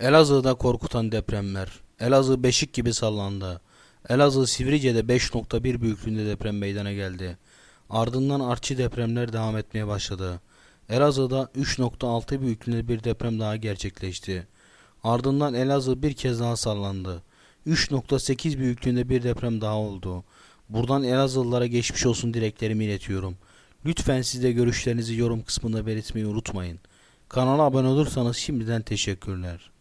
Elazığ'da korkutan depremler. Elazığ beşik gibi sallandı. Elazığ Sivrice'de 5.1 büyüklüğünde deprem meydana geldi. Ardından artçı depremler devam etmeye başladı. Elazığ'da 3.6 büyüklüğünde bir deprem daha gerçekleşti. Ardından Elazığ bir kez daha sallandı. 3.8 büyüklüğünde bir deprem daha oldu. Buradan Elazığlılara geçmiş olsun dileklerimi iletiyorum. Lütfen siz de görüşlerinizi yorum kısmında belirtmeyi unutmayın. Kanala abone olursanız şimdiden teşekkürler.